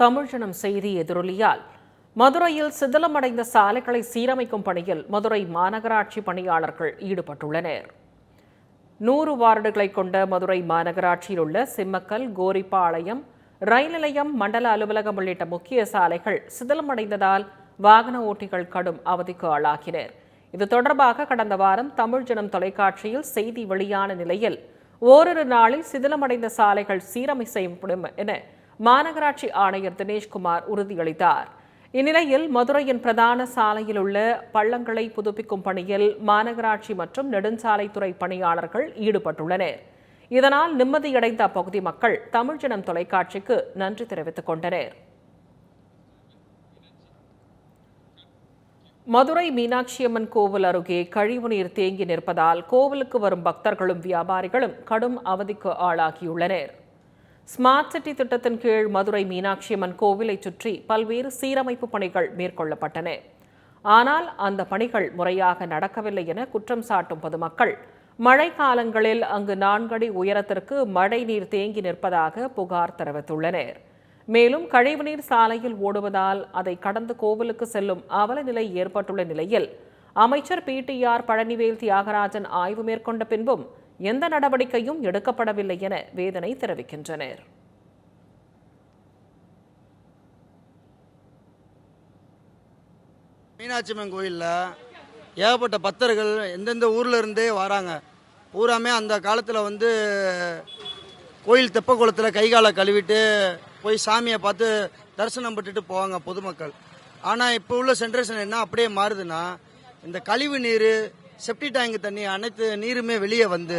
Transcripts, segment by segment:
தமிழ்ஜனம் செய்தி எதிரொலியால். மதுரையில் சிதிலமடைந்த சாலைகளை சீரமைக்கும் பணியில் மதுரை மாநகராட்சி பணியாளர்கள் ஈடுபட்டுள்ளனர். நூறு வார்டுகளை கொண்ட மதுரை மாநகராட்சியில் உள்ள சிம்மக்கல் கோரிப்பாளையம் ரயில் நிலையம் மண்டல அலுவலகம் உள்ளிட்ட முக்கிய சாலைகள் சிதிலமடைந்ததால் வாகன ஓட்டிகள் கடும் அவதிக்கு ஆளாகினர். இது தொடர்பாக கடந்த வாரம் தமிழ் ஜனம் தொலைக்காட்சியில் செய்தி வெளியான நிலையில் ஓரிரு நாளில் சிதிலமடைந்த சாலைகள் சீரமை செய்யப்படும் என மாநகராட்சி ஆணையர் தினேஷ்குமார் உறுதியளித்தார். இந்நிலையில் மதுரையின் பிரதான சாலையில் உள்ள பள்ளங்களை புதுப்பிக்கும் பணியில் மாநகராட்சி மற்றும் நெடுஞ்சாலைத்துறை பணியாளர்கள் ஈடுபட்டுள்ளனர். இதனால் நிம்மதியடைந்த அப்பகுதி மக்கள் தமிழ்ஜனம் தொலைக்காட்சிக்கு நன்றி தெரிவித்துக் கொண்டனர். மதுரை மீனாட்சியம்மன் கோவில் அருகே கழிவுநீர் தேங்கி நிற்பதால் கோவிலுக்கு வரும் பக்தர்களும் வியாபாரிகளும் கடும் அவதிக்கு ஆளாகியுள்ளனர். ஸ்மார்ட் சிட்டி திட்டத்தின் கீழ் மதுரை மீனாட்சியம்மன் கோவிலை சுற்றி பல்வேறு சீரமைப்பு பணிகள் மேற்கொள்ளப்பட்டன. ஆனால் அந்த பணிகள் முறையாக நடக்கவில்லை என குற்றம் சாட்டும் பொதுமக்கள். மழை காலங்களில் அங்கு நான்கடி உயரத்திற்கு மழை நீர் தேங்கி நிற்பதாக புகார் தெரிவித்துள்ளனர். மேலும் கழிவுநீர் சாலையில் ஓடுவதால் அதை கடந்து கோவிலுக்கு செல்லும் அவல நிலை ஏற்பட்டுள்ள நிலையில் அமைச்சர் பிடிஆர் பழனிவேல் தியாகராஜன் ஆய்வு மேற்கொண்ட பின்பும் எந்த நடவடிக்கையும் எடுக்கப்படவில்லை என வேதனை தெரிவிக்கின்றனர். மீனாட்சி அம்மன் கோயிலில் ஏகப்பட்ட பக்தர்கள் எந்தெந்த ஊரில் இருந்தே வராங்க. பூராமே அந்த காலத்தில் வந்து கோயில் தெப்ப குளத்தில் கைகாலை கழுவிட்டு போய் சாமியை பார்த்து தரிசனம் பட்டுட்டு போவாங்க பொதுமக்கள். ஆனால் இப்போ உள்ள சென்ட்ரேஷன் என்ன அப்படியே மாறுதுன்னா இந்த கழிவு நீர் செப்டி டேங்க் தண்ணி அனைத்து நீருமே வெளியே வந்து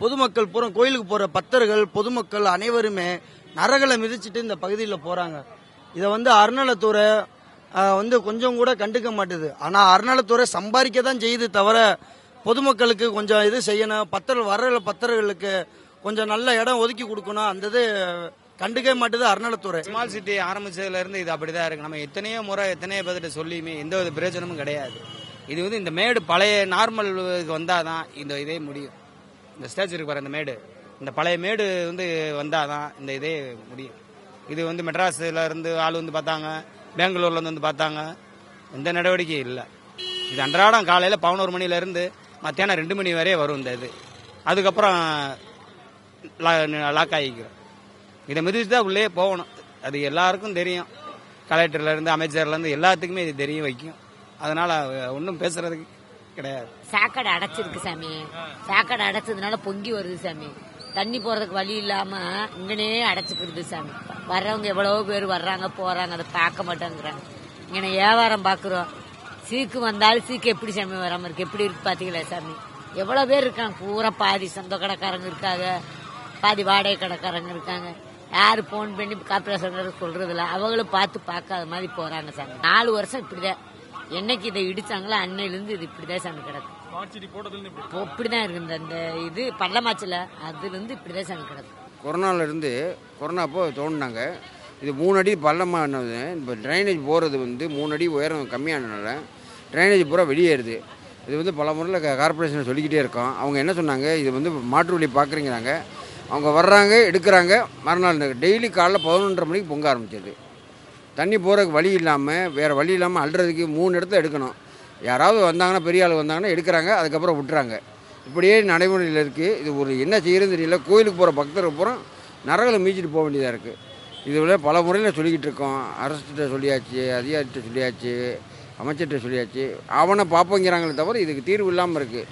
பொதுமக்கள் பூரா கோயிலுக்கு போகிற பக்தர்கள் பொதுமக்கள் அனைவருமே நரகளை மிதிச்சிட்டு இந்த பகுதியில் போகிறாங்க இதை வந்து அறநலத்துறை வந்து கொஞ்சம் கூட கண்டுக்க மாட்டுது. ஆனால் அறநிலைத்துறை சம்பாதிக்க தான் செய்யுது தவிர பொதுமக்களுக்கு கொஞ்சம் இது செய்யணும் பத்தர்கள் வர்ற பத்தர்களுக்கு கொஞ்சம் நல்ல இடம் ஒதுக்கி கொடுக்கணும் அந்த இது கண்டுக்கவே மாட்டுது அறநிலைத்துறை ஸ்மால் சிட்டி ஆரம்பிச்சதுல இருந்து இது அப்படிதான் இருக்கு. நம்ம எத்தனையோ முறை எத்தனையோ பேர்கிட்ட சொல்லியுமே எந்த ஒரு பிரயோஜனமும் கிடையாது. இது வந்து இந்த மேடு பழைய நார்மல் வந்தால் தான் இந்த இதே முடியும். இந்த ஸ்டேஜ் இருக்கு பாரு இந்த மேடு. இந்த பழைய மேடு வந்து வந்தால் தான் இந்த இதே முடியும். இது வந்து மெட்ராஸ்ல இருந்து ஆள் வந்து பார்த்தாங்க பெங்களூர்லேருந்து வந்து பார்த்தாங்க. எந்த நடவடிக்கையும் இல்லை. இது அன்றாடம் காலையில் பதினோரு மணிலேருந்து மத்தியானம் ரெண்டு மணி வரையே வரும் இந்த இது. அதுக்கப்புறம் லா- லாக் ஆகிக்கிறோம். இதை மிதிச்சு தான் உள்ளே போகணும். அது எல்லாருக்கும் தெரியும். கலெக்டர்லேருந்து அமைச்சர்லேருந்து எல்லாத்துக்குமே இது தெரிய வைக்கும். அதனால ஒன்றும் பேசுறதுக்கு கிடையாது. சாக்கடை அடைச்சிருக்கு சாமி. சாக்கடை அடைச்சதுனால பொங்கி வருது சாமி. தண்ணி போறதுக்கு வழி இல்லாம இங்கனே அடைச்சுக்கிடுது சாமி. வர்றவங்க எவ்வளவோ பேர் வர்றாங்க போறாங்க அதை பார்க்க மாட்டேங்கிறாங்க. இங்கே வியாபாரம் பாக்குறோம் சீக்கு வந்தாலும் சீக்கு எப்படி சாமி வராம இருக்கு? எப்படி இருக்கு பாத்தீங்களா சாமி? எவ்வளவு பேர் இருக்காங்க? பூரா பாதி சொந்த கடைக்காரங்க இருக்காங்க. பாதி வாடகை கடைக்காரங்க இருக்காங்க. யாரு போன் பண்ணி கார்பரேஷன் சொல்றது அவங்களும் பார்த்து பார்க்காத மாதிரி போறாங்க சாமி. நாலு வருஷம் இப்படிதான். என்னைக்கு இதை இடிச்சாங்களோ அன்னையில இருந்து இது இப்படிதான் சாமி கிடக்கு. இப்போ இப்படிதான் இருக்கு இந்த இந்த இது பள்ளமாச்சில அதுல இருந்து இப்படிதான் சாமி கிடக்கு. கொரோனால இருந்து கொரோனா அப்போ தோணுனாங்க. இது மூணு அடி பள்ளமானது. இப்போ ட்ரைனேஜ் போகிறது வந்து மூணு அடி உயரம் கம்மியானதுனால ட்ரைனேஜ் பூரா வெளியேறுது. இது வந்து பல முறையில் கார்பரேஷன் சொல்லிக்கிட்டே இருக்கோம். அவங்க என்ன சொன்னாங்க? இது வந்து மாற்று வழி பார்க்குறீங்கிறாங்க அவங்க வர்றாங்க எடுக்கிறாங்க. மறுநாள் டெய்லி காலைல பதினொன்றரை மணிக்கு பொங்க ஆரம்பிச்சது. தண்ணி போகிறதுக்கு வழி இல்லாமல் வேறு வழி இல்லாமல் அள்ளுறதுக்கு மூணு இடத்த எடுக்கணும். யாராவது வந்தாங்கன்னா பெரிய ஆள் வந்தாங்கன்னா எடுக்கிறாங்க அதுக்கப்புறம் விட்டுறாங்க. இப்படியே நடைமுறையில் இருக்குது இது ஒரு என்ன செய்யறதுன்னு தெரியல. கோயிலுக்கு போகிற பக்தருக்கு அப்புறம் நரகளை மீச்சிட்டு போக வேண்டியதாக இருக்குது இதுல பல முறையில் சொல்லிக்கிட்டு இருக்கோம். அரசுகிட்ட சொல்லியாச்சு அதிகாரிகிட்ட சொல்லியாச்சு அமைச்சர்கிட்ட சொல்லியாச்சு. அவனை பார்ப்போங்கிறாங்களே தவிர இதுக்கு தீர்வு இல்லாமல் இருக்குது